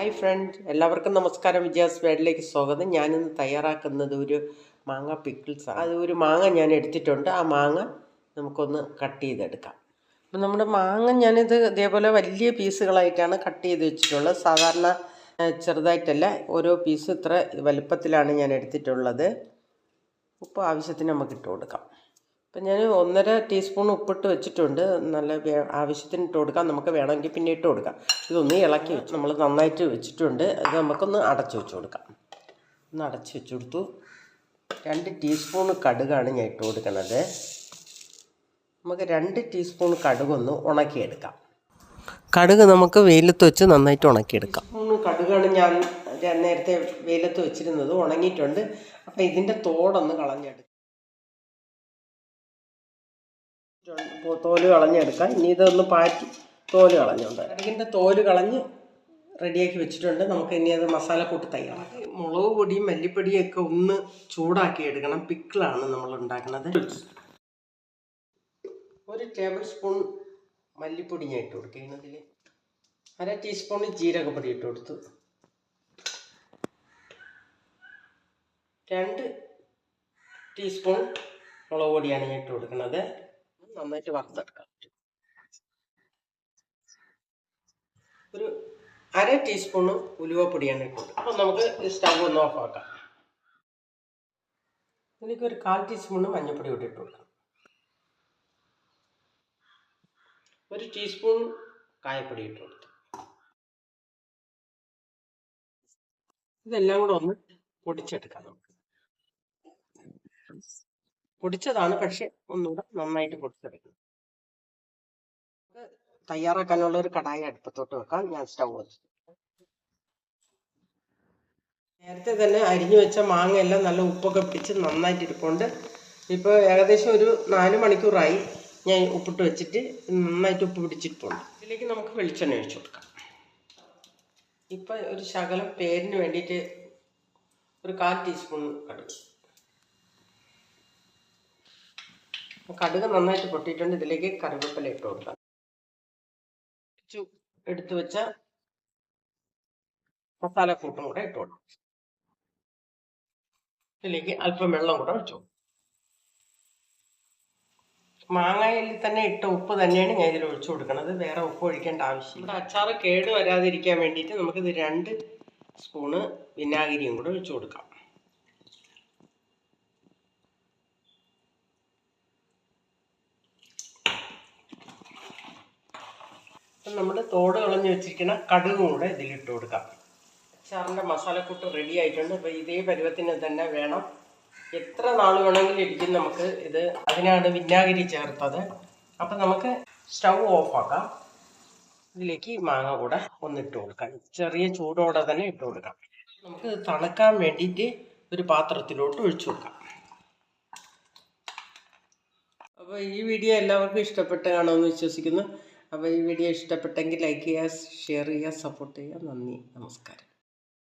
Hi front എല്ലാവർക്കും നമസ്കാരം. വിജയാസ് വേഡിലേക്ക് സ്വാഗതം. ഞാനിന്ന് തയ്യാറാക്കുന്നത് ഒരു മാങ്ങ പിക്കിൾസ് അത് ഒരു മാങ്ങ ഞാൻ എടുത്തിട്ടുണ്ട്. ആ മാങ്ങ നമുക്കൊന്ന് കട്ട് ചെയ്തെടുക്കാം. അപ്പം നമ്മുടെ മാങ്ങ ഞാനിത് ഇതേപോലെ വലിയ പീസുകളായിട്ടാണ് കട്ട് ചെയ്ത് വെച്ചിട്ടുള്ളത്. സാധാരണ ചെറുതായിട്ടല്ല. ഓരോ പീസ് ഇത്ര വലുപ്പത്തിലാണ് ഞാൻ എടുത്തിട്ടുള്ളത്. ഉപ്പ് ആവശ്യത്തിന് നമുക്ക് ഇട്ട് കൊടുക്കാം. അപ്പം ഞാൻ ഒന്നര ടീസ്പൂൺ ഉപ്പിട്ട് വെച്ചിട്ടുണ്ട്. നല്ല ആവശ്യത്തിന് ഇട്ട് കൊടുക്കാം. നമുക്ക് വേണമെങ്കിൽ പിന്നെ ഇട്ട് കൊടുക്കാം. ഇതൊന്ന് ഇളക്കി വെച്ച്. നമ്മൾ നന്നായിട്ട് വെച്ചിട്ടുണ്ട്. അത് നമുക്കൊന്ന് അടച്ചു വെച്ച് കൊടുക്കാം. ഒന്ന് അടച്ചു വെച്ച് കൊടുത്തു. രണ്ട് ടീസ്പൂൺ കടുകാണ് ഞാൻ ഇട്ട് കൊടുക്കുന്നത്. നമുക്ക് രണ്ട് ടീസ്പൂൺ കടുകൊന്ന് ഉണക്കിയെടുക്കാം. കടുക് നമുക്ക് വെയിലത്ത് വെച്ച് നന്നായിട്ട് ഉണക്കിയെടുക്കാം. മൂന്ന് കടുകാണ് ഞാൻ നേരത്തെ വെയിലത്ത് വെച്ചിരുന്നത്. ഉണങ്ങിയിട്ടുണ്ട്. അപ്പം ഇതിന്റെ തോടൊന്ന് കളഞ്ഞെടുക്കാം. തോൽ കളഞ്ഞെടുക്കാം. ഇനി ഇതൊന്ന് പാറ്റി തോൽ കളഞ്ഞുണ്ട് കടുകിന്റെ തോൽ കളഞ്ഞ് റെഡിയാക്കി വെച്ചിട്ടുണ്ട്. നമുക്ക് ഇനി അത് മസാല കൂട്ടി തയ്യാറാക്കാം. മുളക് പൊടിയും മല്ലിപ്പൊടിയും ഒക്കെ ഒന്ന് ചൂടാക്കി എടുക്കണം. പിക്കിളാണ് നമ്മൾ ഉണ്ടാക്കുന്നത്. ഒരു ടേബിൾ സ്പൂൺ മല്ലിപ്പൊടി ഞാൻ ഇട്ട് കൊടുക്കുന്നതിൽ അര ടീസ്പൂൺ ജീരകപ്പൊടി ഇട്ട് കൊടുത്തു. രണ്ട് ടീസ്പൂൺ മുളക് പൊടിയാണ് ഞാൻ ഇട്ട് കൊടുക്കുന്നത്. നന്നായിട്ട് വറുത്തെടുക്കാം. ഒരു അര ടീസ്പൂണ് ഉലുവപ്പൊടിയാണ് ഇട്ട് കൊടുക്കുക അപ്പം നമുക്ക് സ്റ്റവ് ഒന്ന് ഓഫ് ആക്കാം. ഇതിലേക്ക് ഒരു കാൽ ടീസ്പൂണ് മഞ്ഞൾപ്പൊടി കൂടി ഇട്ട് ഒരു ടീസ്പൂൺ കായപ്പൊടി ഇട്ട് ഇതെല്ലാം കൂടെ ഒന്ന് പൊടിച്ചെടുക്കാം നമുക്ക്. പൊടിച്ചതാണ്. പക്ഷെ ഒന്നുകൂടെ നന്നായിട്ട് പൊടിച്ചെടുക്കണം. തയ്യാറാക്കാനുള്ള ഒരു കടായി അടുപ്പത്തോട്ട് വെക്കാം. ഞാൻ സ്റ്റൗ വെച്ചു. നേരത്തെ തന്നെ അരിഞ്ഞു വെച്ച മാങ്ങ എല്ലാം നല്ല ഉപ്പൊക്കെ പിടിച്ച് നന്നായിട്ട് ഇരിപ്പുണ്ട്. ഇപ്പോൾ ഏകദേശം ഒരു നാല് മണിക്കൂറായി ഞാൻ ഉപ്പിട്ട് വെച്ചിട്ട് നന്നായിട്ട് ഉപ്പ് പിടിച്ചിട്ടുണ്ട്. ഇതിലേക്ക് നമുക്ക് വെളിച്ചെണ്ണ ഒഴിച്ചു കൊടുക്കാം. ഇപ്പം ഒരു ശകലം പേരിന് വേണ്ടിയിട്ട് ഒരു കാൽ ടീസ്പൂൺ കടുക്. കടുക് നന്നായിട്ട് പൊട്ടിയിട്ടുണ്ട്. ഇതിലേക്ക് കറിവേപ്പില ഇട്ട് കൊടുക്കാം. എടുത്തു വെച്ച മസാല കൂട്ടും കൂടെ ഇട്ട് കൊടുക്കാം. ഇതിലേക്ക് അല്പം വെള്ളം കൂടെ ഒഴിച്ചു കൊടുക്കും. മാങ്ങയിൽ തന്നെ ഇട്ട ഉപ്പ് തന്നെയാണ് ഞാൻ ഇതിൽ ഒഴിച്ചു കൊടുക്കുന്നത്. വേറെ ഉപ്പ് ഒഴിക്കേണ്ട ആവശ്യമില്ല. അച്ചാറ് കേട് വരാതിരിക്കാൻ വേണ്ടിയിട്ട് നമുക്കിത് രണ്ട് സ്പൂണ് വിനാഗിരിയും കൂടെ ഒഴിച്ചു കൊടുക്കാം. അപ്പം നമ്മൾ തോട് കളഞ്ഞ് വെച്ചിരിക്കുന്ന കടുകും കൂടെ ഇതിലിട്ട് കൊടുക്കാം. അച്ചാറിന്റെ മസാലക്കൂട്ട് റെഡി ആയിട്ടുണ്ട്. അപ്പോൾ ഇതേ പരുവത്തിന് തന്നെ വേണം. എത്ര നാൾ വേണമെങ്കിലും ഇരിക്കും നമുക്ക് ഇത്. അതിനാണ് വിനാഗിരി ചേർത്തത്. അപ്പം നമുക്ക് സ്റ്റൗ ഓഫാക്കാം ഇതിലേക്ക് മാങ്ങ കൂടെ ഒന്നിട്ട് കൊടുക്കാം. ചെറിയ ചൂടോടെ തന്നെ ഇട്ട് കൊടുക്കാം. നമുക്ക് തണുക്കാൻ വേണ്ടിയിട്ട് ഒരു പാത്രത്തിലോട്ട് ഒഴിച്ചു കൊടുക്കാം. അപ്പോൾ ഈ വീഡിയോ എല്ലാവർക്കും ഇഷ്ടപ്പെട്ട് കാണുമെന്ന് വിശ്വസിക്കുന്നു. അപ്പോൾ ഈ വീഡിയോ ഇഷ്ടപ്പെട്ടെങ്കിൽ ലൈക്ക് ചെയ്യുക ഷെയർ ചെയ്യുക സപ്പോർട്ട് ചെയ്യുക. നന്ദി. നമസ്കാരം.